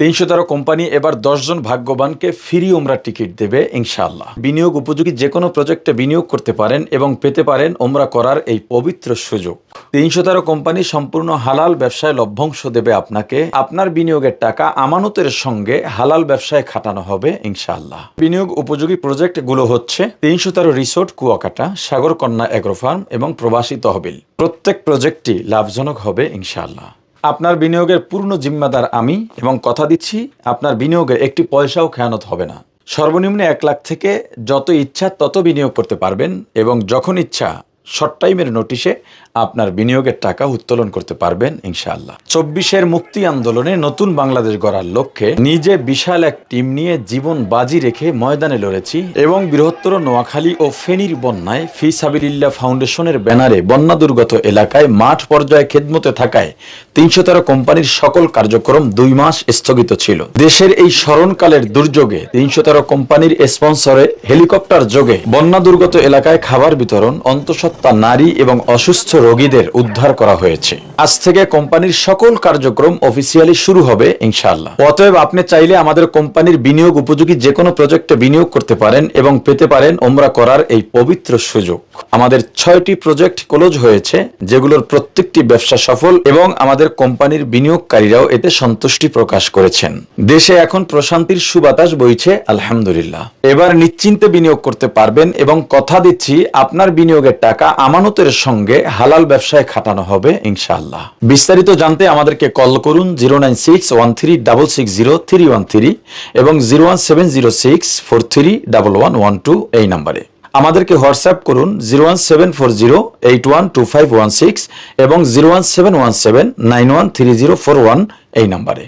তিনশো তেরো কোম্পানি এবার দশজন ভাগ্যবানকে ফ্রি ওমরা টিকিট দেবে, ইনশাআল্লাহ। বিনিয়োগ উপযোগী যে কোনো প্রজেক্টে বিনিয়োগ করতে পারেন এবং পেতে পারেন ওমরা করার এই পবিত্র সুযোগ। তিনশো তেরো কোম্পানি সম্পূর্ণ হালাল ব্যবসায় লভ্যাংশ দেবে আপনাকে। আপনার বিনিয়োগের টাকা আমানতের সঙ্গে হালাল ব্যবসায় খাটানো হবে, ইনশাআল্লাহ। বিনিয়োগ উপযোগী প্রজেক্টগুলো হচ্ছে তিনশো তেরো resort, Kuakata, Sagarkanya agro farm এবং প্রবাসী তহবিল। প্রত্যেক প্রজেক্টটি লাভজনক হবে, ইনশাআল্লাহ। আপনার বিনিয়োগের পূর্ণ জিম্মাদার আমি এবং কথা দিচ্ছি, আপনার বিনিয়োগের একটি পয়সাও খেয়ানত হবে না। সর্বনিম্ন এক লাখ থেকে যত ইচ্ছা তত বিনিয়োগ করতে পারবেন এবং যখন ইচ্ছা শর্ট টাইমের নোটিশে আপনার বিনিয়োগের টাকা উত্তোলন করতে পারবেন ইনশাআল্লাহ। চব্বিশের মুক্তি আন্দোলনে নতুন বাংলাদেশ গড়ার লক্ষ্যে নিজে বিশাল এক টিম নিয়ে জীবন বাজি রেখে ময়দানে লড়েছি এবং বৃহত্তর নোয়াখালী ও ফেনীর বন্যায় ফি সাবিরিল্লা ফাউন্ডেশনের ব্যানারে বন্যা দুর্গত এলাকায় মাঠ পর্যায়ে খেদমতে থাকায় তিনশো তেরো কোম্পানির সকল কার্যক্রম দুই মাস স্থগিত ছিল। দেশের এই স্মরণকালের দুর্যোগে তিনশো তেরো কোম্পানির স্পন্সরে হেলিকপ্টার যোগে বন্যা দুর্গত এলাকায় খাবার বিতরণ, অন্তঃসত্ত্বা নারী এবং অসুস্থ রোগীদের উদ্ধার করা হয়েছে। আজ থেকে কোম্পানির সকল কার্যক্রম অফিসিয়ালি শুরু হবে, ইনশাআল্লাহ। অতএব আপনি চাইলে আমাদের কোম্পানির বিনিয়োগ উপযোগী যে কোনো প্রজেক্টে বিনিয়োগ করতে পারেন এবং পেতে পারেন ওমরা করার এই পবিত্র সুযোগ। আমাদের ছয়টি প্রজেক্ট ক্লোজ হয়েছে, যেগুলোর প্রত্যেকটি ব্যবসা সফল এবং আমাদের কোম্পানির বিনিয়োগকারীরাও এতে সন্তুষ্টি প্রকাশ করেছেন। দেশে এখন প্রশান্তির সুবাতাস বইছে, আলহামদুলিল্লাহ। এবার নিশ্চিন্তে বিনিয়োগ করতে পারবেন এবং কথা দিচ্ছি, আপনার বিনিয়োগের টাকা আমানতের সঙ্গে হালাল ব্যবসায় খাটানো হবে, ইনশাআল্লাহ। বিস্তারিত জানতে আমাদেরকে কল করুন zero nine six one three double six zero three one three এবং zero one seven zero six four three double one one two এই নাম্বারে। আমাদেরকে হোয়াটসঅ্যাপ করুন zero one seven four zero eight one two five one six এবং zero one seven one seven nine one three zero four one এই নাম্বারে।